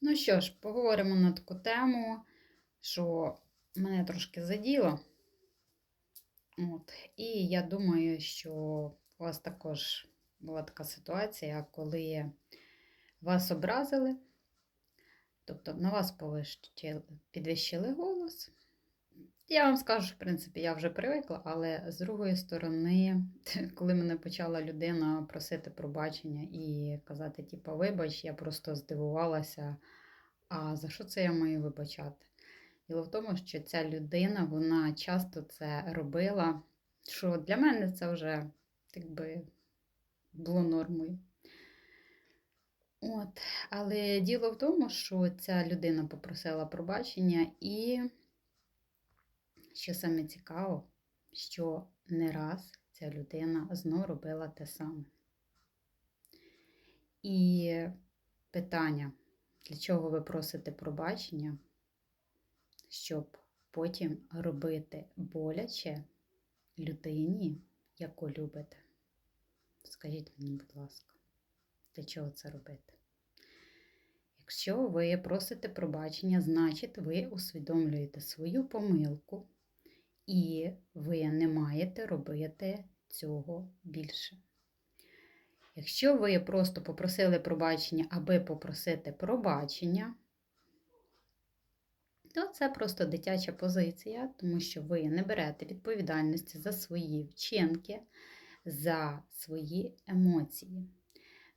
Ну що ж, поговоримо на таку тему, що мене трошки заділо. От. І я думаю, що у вас також була така ситуація, коли вас образили, тобто на вас підвищили голос. Я вам скажу, в принципі, я вже привикла, але з другої сторони, коли мене почала людина просити пробачення і казати, типу, вибач, я просто здивувалася, а за що це я маю вибачати? Діло в тому, що ця людина вона часто це робила, що для мене це вже якби було нормою. От, але діло в тому, що ця людина попросила пробачення, і що саме цікаво, що не раз ця людина знов робила те саме. І питання, для чого ви просите пробачення, щоб потім робити боляче людині, яку любите? Скажіть мені, будь ласка, для чого це робити? Якщо ви просите пробачення, значить ви усвідомлюєте свою помилку і ви не маєте робити цього більше. Якщо ви просто попросили пробачення, аби попросити пробачення, то це просто дитяча позиція, тому що ви не берете відповідальності за свої вчинки, за свої емоції.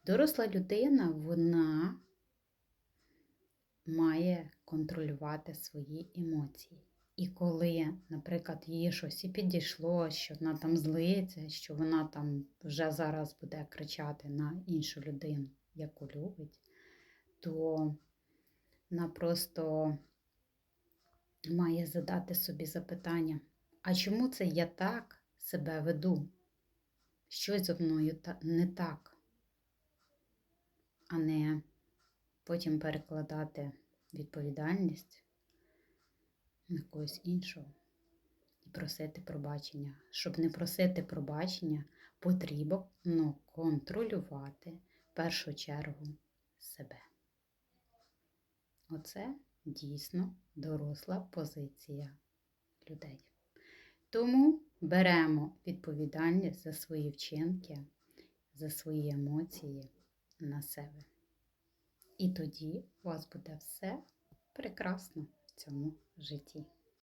Доросла людина, вона має контролювати свої емоції. І коли, наприклад, їй щось і підійшло, що вона там злиться, що вона там вже зараз буде кричати на іншу людину, яку любить, то вона просто має задати собі запитання, а чому це я так себе веду? Щось зо мною не так, а не потім перекладати відповідальність на когось іншого і просити пробачення. Щоб не просити пробачення, потрібно контролювати в першу чергу себе. Оце дійсно доросла позиція людей. Тому беремо відповідальність за свої вчинки, за свої емоції на себе. І тоді у вас буде все прекрасно цьому житті.